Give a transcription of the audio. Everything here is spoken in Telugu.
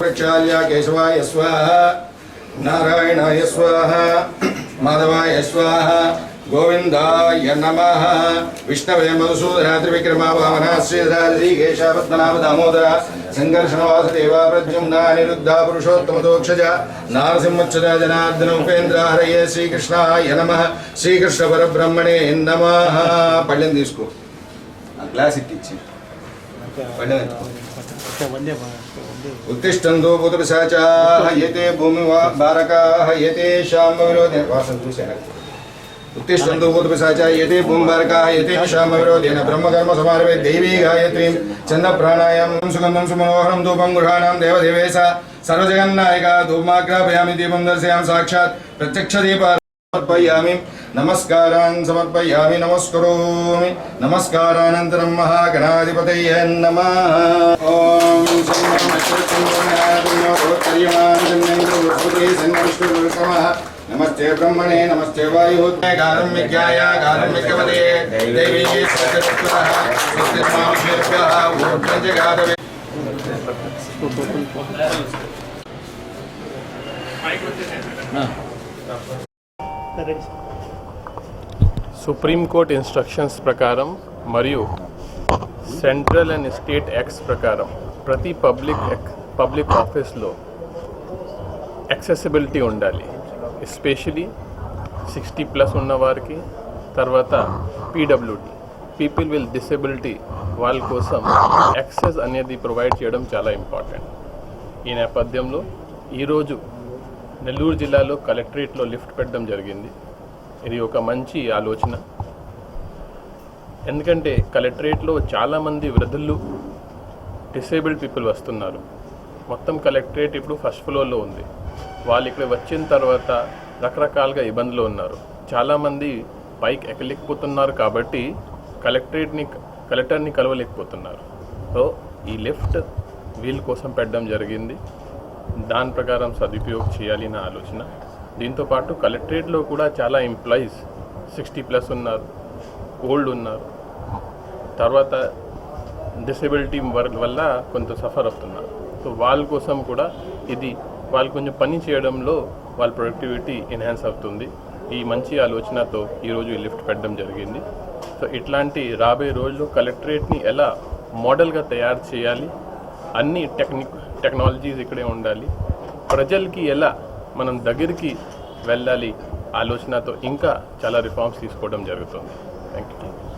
ప్రక్షాళ్య కేశవాయ స్వాహ నారాయణాయ స్వాహ మాధవాయ స్వాహ గోవిందాయ నమ విష్ణవే మధుసూదన త్రివిక్రమ వామన శ్రీధర శ్రీకేశ పద్మనాభ దామోదర సంఘర్షణ వాసుదేవ ప్రద్యుమ్న అనిరుద్ధ పురుషోత్తమదోక్షజ నారసింహచ్చద జనార్దన ఉపేంద్ర హరయే శ్రీకృష్ణాయ నమ శ్రీకృష్ణ పరబ్రహ్మణే నమ పళ్ళెం తీసుకో। ఆ గ్లాస్ ఇట్టించి उत्तिष्ठन्तो पुत्रसचाः यते यते उत्तिष्ठन्तो यते यते ब्रह्मकर्मसमारभे गायत्रीं छन्दप्राणायामं सुगन्धं सुमनोहरं धूपं गृहाणां सर्वजगन्नायिका धूमाग्रापयामि दीपं दर्शयामि साक्षात् प्रत्यक्षदीपार्पयामि నమస్కారాన్ సమర్పయామి నమస్కరోమి. నమస్కారానంతరం మహాగణాధిపతయ నమ. ఓం నమస్తే బ్రహ్మణే నమస్తే వాయు గారం విజ్ఞాయ గారం విజ్ఞపదే దేవీ సత్యమానుషేభ్యः సుప్రీంకోర్టు ఇన్స్ట్రక్షన్స్ ప్రకారం మరియు సెంట్రల్ అండ్ స్టేట్ యాక్ట్స్ ప్రకారం ప్రతి పబ్లిక్ పబ్లిక్ ఆఫీస్లో యాక్సెసిబిలిటీ ఉండాలి. ఎస్పెషలీ సిక్స్టీ ప్లస్ ఉన్నవారికి తర్వాత పీడబ్ల్యూడి. పీపుల్ విల్ డిసెబిలిటీ వాళ్ళ కోసం యాక్సెస్ అనేది ప్రొవైడ్ చేయడం చాలా ఇంపార్టెంట్. ఈ నేపథ్యంలో ఈరోజు నెల్లూరు జిల్లాలో కలెక్టరేట్లో లిఫ్ట్ పెట్టడం జరిగింది. ఇది ఒక మంచి ఆలోచన. ఎందుకంటే కలెక్టరేట్లో చాలామంది వృద్ధులు డిసేబుల్డ్ పీపుల్ వస్తున్నారు. మొత్తం కలెక్టరేట్ ఇప్పుడు ఫస్ట్ ఫ్లోర్లో ఉంది. వాళ్ళు ఇక్కడ వచ్చిన తర్వాత రకరకాలుగా ఇబ్బందులు ఉన్నారు. చాలామంది పైకి ఎక్కలేకపోతున్నారు కాబట్టి కలెక్టరేట్ని కలెక్టర్ని కలవలేకపోతున్నారు. సో ఈ లిఫ్ట్ వీల్ కోసం పెట్టడం జరిగింది. దాని ప్రకారం సదుపయోగం చేయాలి నా ఆలోచన. దీంతోపాటు కలెక్టరేట్లో కూడా చాలా ఎంప్లాయీస్ సిక్స్టీ ప్లస్ ఉన్నారు ఓల్డ్ ఉన్నారు. తర్వాత డిసెబిలిటీ వల్ల కొంత సఫర్ అవుతున్నారు. సో వాళ్ళ కోసం కూడా ఇది వాళ్ళు కొంచెం పని చేయడంలో వాళ్ళ ప్రొడక్టివిటీ ఎన్హాన్స్ అవుతుంది. ఈ మంచి ఆలోచనతో ఈరోజు ఈ లిఫ్ట్ పెట్టడం జరిగింది. సో ఇట్లాంటి రాబోయే రోజుల్లో కలెక్టరేట్ని ఎలా మోడల్గా తయారు చేయాలి? అన్ని టెక్నిక్ టెక్నాలజీస్ ఇక్కడే ఉండాలి. ప్రజలకి ఎలా మనం దగ్గరికి వెళ్ళాలి ఆలోచనతో ఇంకా చాలా రిఫార్మ్స్ తీసుకోవడం జరుగుతుంది. Thank you